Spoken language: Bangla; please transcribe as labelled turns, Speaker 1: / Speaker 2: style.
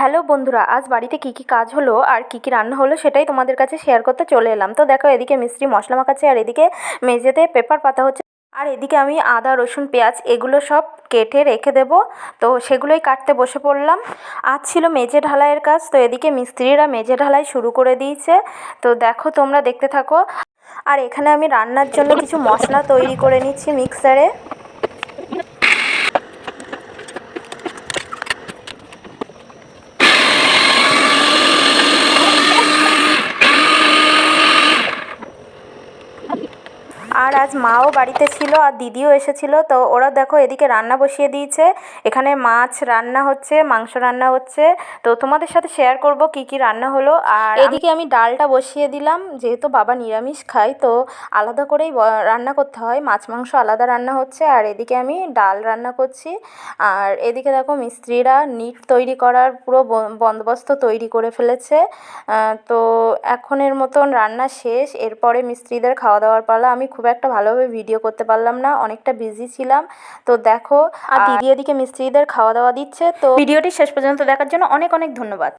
Speaker 1: হ্যালো বন্ধুরা, আজ বাড়িতে কী কী কাজ হলো আর কী কী রান্না হলো সেটাই তোমাদের কাছে শেয়ার করতে চলে এলাম। তো দেখো, এদিকে মিস্ত্রি মশলা মাখাচ্ছে আর এদিকে মেঝেতে পেপার পাতা হচ্ছে। আর এদিকে আমি আদা, রসুন, পেঁয়াজ এগুলো সব কেটে রেখে দেবো। তো সেগুলোই কাটতে বসে পড়লাম। আজ ছিল মেঝে ঢালাইয়ের কাজ, তো এদিকে মিস্ত্রিরা মেঝে ঢালাই শুরু করে দিয়েছে। তো দেখো, তোমরা দেখতে থাকো। আর এখানে আমি রান্নার জন্য কিছু মশলা তৈরি করে নিচ্ছি মিক্সারে আর আজ মাও বাড়িতে ছিল আর দিদিও এসেছিল। তো ওরা দেখো এদিকে রান্না বসিয়ে দিয়েছে। এখানে মাছ রান্না হচ্ছে, মাংস রান্না হচ্ছে। তো তোমাদের সাথে শেয়ার করব কী কী রান্না হলো। আর এদিকে আমি ডালটা বসিয়ে দিলাম, যেহেতু বাবা নিরামিষ খায়, তো আলাদা করেই রান্না করতে হয়। মাছ, মাংস আলাদা রান্না হচ্ছে। আর এদিকে আমি ডাল রান্না করছি। আর এদিকে দেখো মিস্ত্রিরা নিট তৈরি করার পুরো বন্দোবস্ত তৈরি করে ফেলেছে। তো এখনের মতন রান্না শেষ। এরপরে মিস্ত্রিদের খাওয়া দাওয়ার পালা আমি খুব একটা ভালোভাবে ভিডিও করতে পারলাম না অনেকটা বিজি ছিলাম। তো দেখো আর দিদি এদিকে মিস্ত্রিদের খাওয়া দাওয়া দিচ্ছে। তো ভিডিওটি শেষ পর্যন্ত দেখার জন্য অনেক অনেক ধন্যবাদ।